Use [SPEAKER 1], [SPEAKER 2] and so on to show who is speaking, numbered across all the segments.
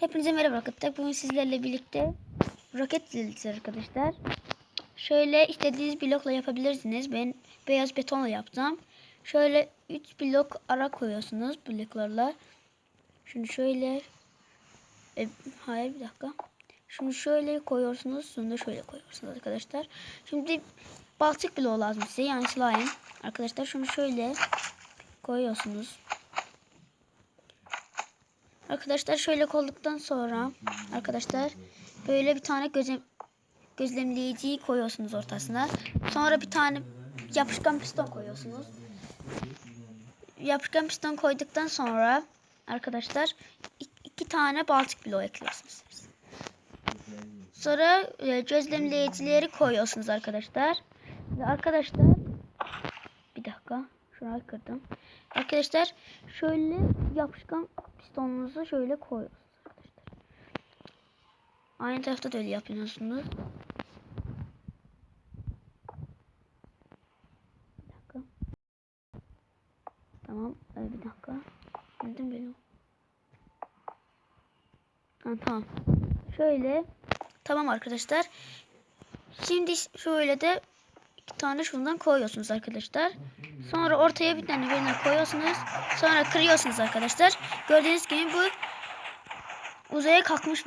[SPEAKER 1] Hepinize merhaba arkadaşlar. Bugün sizlerle birlikte roket dizisi arkadaşlar. Şöyle istediğiniz blokla yapabilirsiniz. Ben beyaz betonla yaptım. Şöyle 3 blok ara koyuyorsunuz bloklarla. Şunu şöyle e, hayır bir dakika. Şunu şöyle koyuyorsunuz. Da şöyle koyuyorsunuz arkadaşlar. Şimdi balçık bloğu lazım size. Yani slime. Arkadaşlar şunu şöyle koyuyorsunuz. Arkadaşlar şöyle koyduktan sonra arkadaşlar böyle bir tane gözlem gözlemleyiciyi koyuyorsunuz ortasına. Sonra bir tane yapışkan piston koyuyorsunuz. Yapışkan piston koyduktan sonra arkadaşlar iki, tane balçık bloğu ekliyorsunuz. Sonra e, gözlemleyicileri koyuyorsunuz arkadaşlar. Ve arkadaşlar bir dakika şurayı kırdım. Arkadaşlar şöyle yapışkan pistonunuzu şöyle arkadaşlar. Aynı tarafta da öyle yapıyorsunuz. Bir dakika. Tamam. ee, bir dakika. Neden böyle? Ha, tamam. Şöyle. Tamam arkadaşlar. Şimdi şöyle de iki tane şundan koyuyorsunuz arkadaşlar. Sonra ortaya bir tane birine koyuyorsunuz. Sonra kırıyorsunuz arkadaşlar. Gördüğünüz gibi bu uzaya kalkmış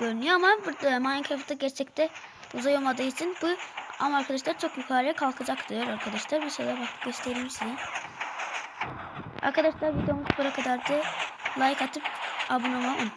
[SPEAKER 1] görünüyor ama burada Minecraft'ta gerçekte uzay olmadığı için bu ama arkadaşlar çok yukarıya kalkacak diyor arkadaşlar. Mesela bak göstereyim size. Arkadaşlar videomuz buraya kadardı. Like atıp abone olmayı unutmayın.